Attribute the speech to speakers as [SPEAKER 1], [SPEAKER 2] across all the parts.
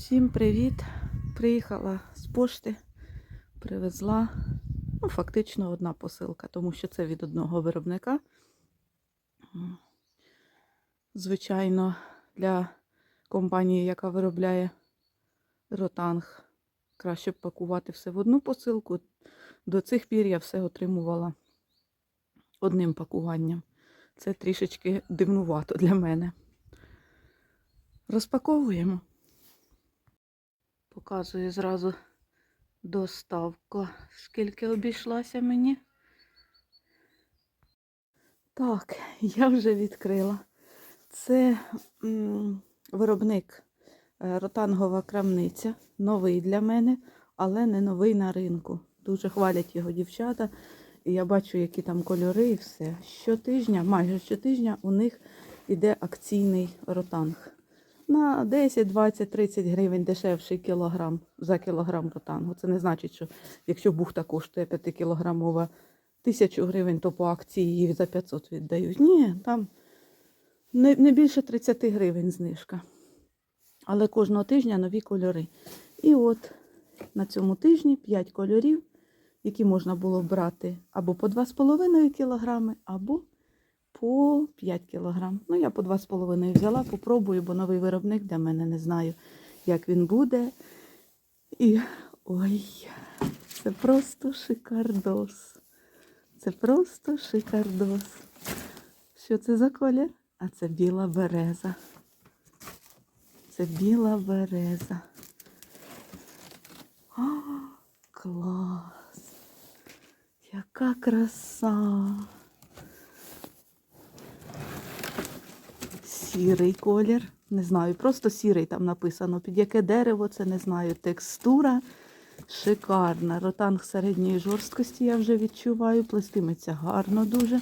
[SPEAKER 1] Всім привіт! Приїхала з пошти, привезла ну, фактично одна посилка, тому що це від одного виробника. Звичайно, для компанії, яка виробляє ротанг, краще б пакувати все в одну посилку. До цих пір я все отримувала одним пакуванням. Це трішечки дивнувато для мене. Розпаковуємо. Показую зразу доставку, скільки обійшлася мені. Так, я вже відкрила. Це м, виробник е, ротангова крамниця. Новий для мене, але не новий на ринку. Дуже хвалять його дівчата. І я бачу, які там кольори і все. Щотижня, майже щотижня у них іде акційний ротанг на 10, 20, 30 гривень дешевший кілограм за кілограм ротангу. Це не значить, що якщо бухта коштує 5-кілограмова тисячу гривень, то по акції її за 500 віддають. Ні, там не, не більше 30 гривень знижка. Але кожного тижня нові кольори. І от на цьому тижні 5 кольорів, які можна було брати або по 2,5 кілограми, або по 5 кілограм. Ну, я по 2,5 взяла, попробую, бо новий виробник для мене не знаю, як він буде. І ой, це просто шикардос. Це просто шикардос. Що це за колір? А це біла береза. Це біла береза. О, клас! Яка краса! Сірий колір. Не знаю, просто сірий там написано. Під яке дерево, це не знаю. Текстура шикарна. Ротанг середньої жорсткості я вже відчуваю. Плестиметься гарно дуже.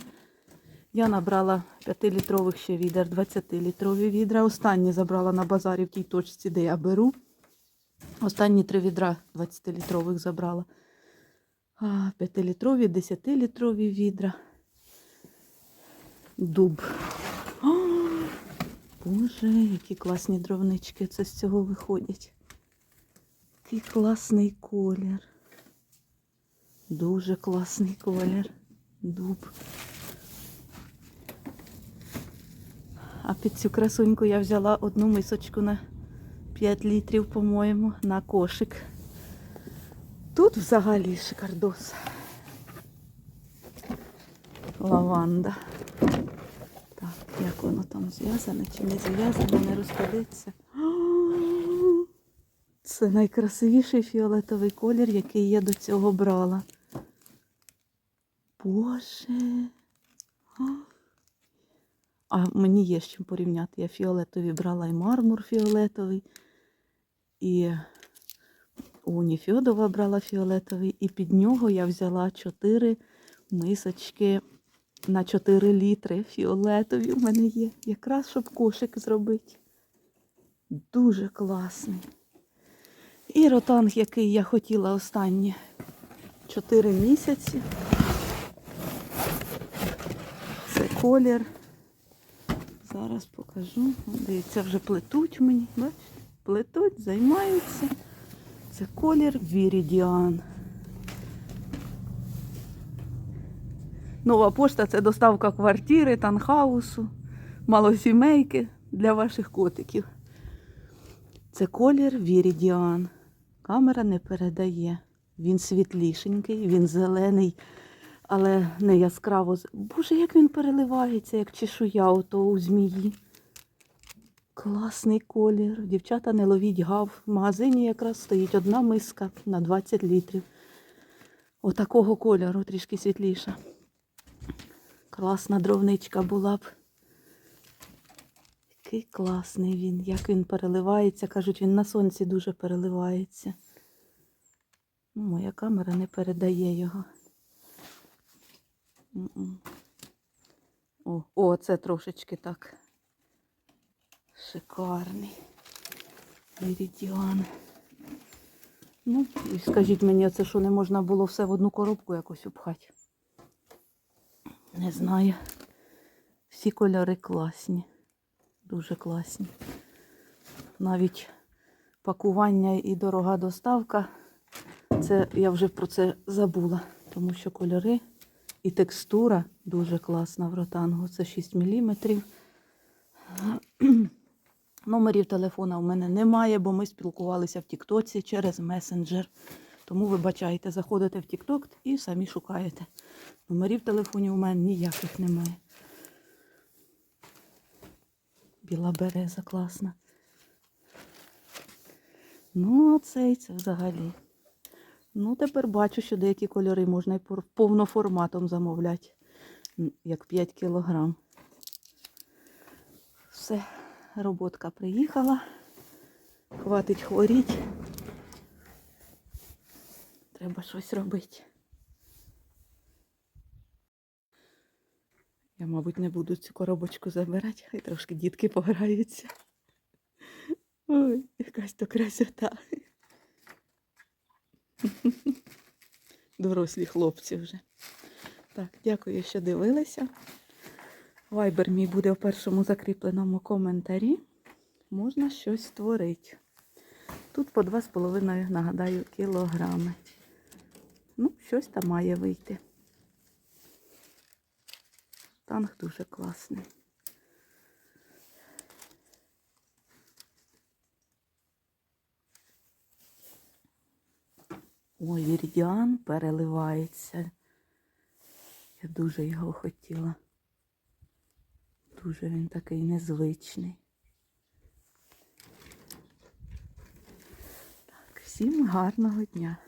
[SPEAKER 1] Я набрала 5-літрових ще відер, 20-літрові відра. Останні забрала на базарі в тій точці, де я беру. Останні три відра 20-літрових забрала. 5-літрові, 10-літрові відра. Дуб. Боже, які класні дровнички це з цього виходять. Який класний колір. Дуже класний колір. Дуб. А під цю красуньку я взяла одну мисочку на 5 літрів, по-моєму, на кошик. Тут взагалі шикардос. Лаванда. Як воно там зв'язане чи не зв'язане, не розкладеться. О, Це найкрасивіший фіолетовий колір, який я до цього брала. Боже. А мені є з чим порівняти. Я фіолетові брала і мармур фіолетовий, і у Ніфьодова брала фіолетовий, і під нього я взяла 4 мисочки на 4 літри фіолетові у мене є. Якраз щоб кошик зробити. Дуже класний. І ротанг, який я хотіла останні 4 місяці. Це колір. Зараз покажу. Дивіться, вже плетуть мені. Бачите? Плетуть, займаються. Це колір Вірідіан. Нова пошта це доставка квартири, танхаусу, малосімейки для ваших котиків. Це колір Вірідіан. Камера не передає. Він світлішенький, він зелений, але не яскраво. Боже, як він переливається, як чешуя ото у змії. Класний колір. Дівчата не ловіть гав. В магазині якраз стоїть одна миска на 20 літрів. Отакого кольору, трішки світліша. Класна дровничка була б. Який класний він, як він переливається. Кажуть, він на сонці дуже переливається. Ну, моя камера не передає його. О, о, це трошечки так. Шикарний. Вірідіан. Ну, і скажіть мені, це що не можна було все в одну коробку якось upхати? Не знаю. Всі кольори класні. Дуже класні. Навіть пакування і дорога доставка. Це я вже про це забула, тому що кольори і текстура дуже класна в ротангу. Це 6 мм. Номерів телефона у мене немає, бо ми спілкувалися в Тіктоці через месенджер. Тому вибачайте, заходите в Тікток і самі шукаєте. Номерів телефонів у мене ніяких немає. Біла береза класна. Ну, а цей це взагалі. Ну, тепер бачу, що деякі кольори можна і повноформатом замовляти, як 5 кілограм. Все, роботка приїхала. Хватить хворіть. Треба щось робити. Я, мабуть, не буду цю коробочку забирати, хай трошки дітки пограються. Ой, якась то красота. Дорослі хлопці вже. Так, дякую, що дивилися. Вайбер мій буде в першому закріпленому коментарі. Можна щось створити. Тут по 2,5, нагадаю, кілограми. Ну, щось там має вийти. Танк дуже класний. Ой, вірдіан переливається. Я дуже його хотіла. Дуже він такий незвичний. Так, всім гарного дня.